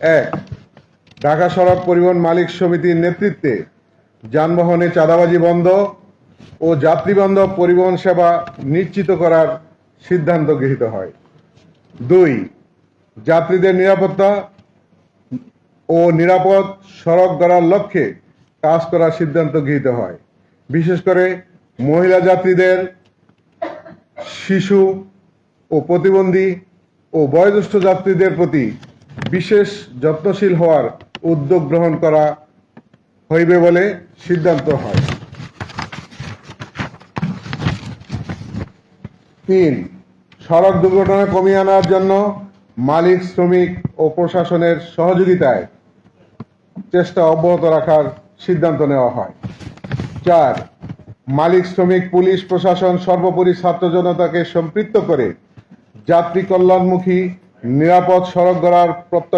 এক, ঢাকা সড়ক পরিবহন মালিক সমিতির নেতৃত্বে যানবাহনে চাঁদাবাজি বন্ধ ও যাত্রীবান্ধব পরিবহন সেবা নিশ্চিত করার সিদ্ধান্ত গৃহীত হয়। দুই, যাত্রীদের নিরাপত্তা ও নিরাপদ সড়ক গড়ার লক্ষ্যে কাজ করার সিদ্ধান্ত গৃহীত হয়। বিশেষ করে মহিলা যাত্রীদের, শিশু ও প্রতিবন্ধী ও বয়োজ্যেষ্ঠ যাত্রীদের প্রতি বিশেষ যত্নশীল হওয়ার উদ্যোগ গ্রহণ করা হইবে বলে সিদ্ধান্ত হয়। তিন, সড়ক দুর্ঘটনা কমিয়ে আনার জন্য মালিক, শ্রমিক ও প্রশাসনের সহযোগিতায় চেষ্টা অব্যাহত রাখার সিদ্ধান্ত নেওয়া হয়। চার, মালিক, শ্রমিক, পুলিশ, প্রশাসন সর্বোপরি ছাত্র জনতাকে সম্পৃক্ত করে যাত্রী কল্যাণমুখী নিরাপদ সড়ক গড়ার প্রত্যয়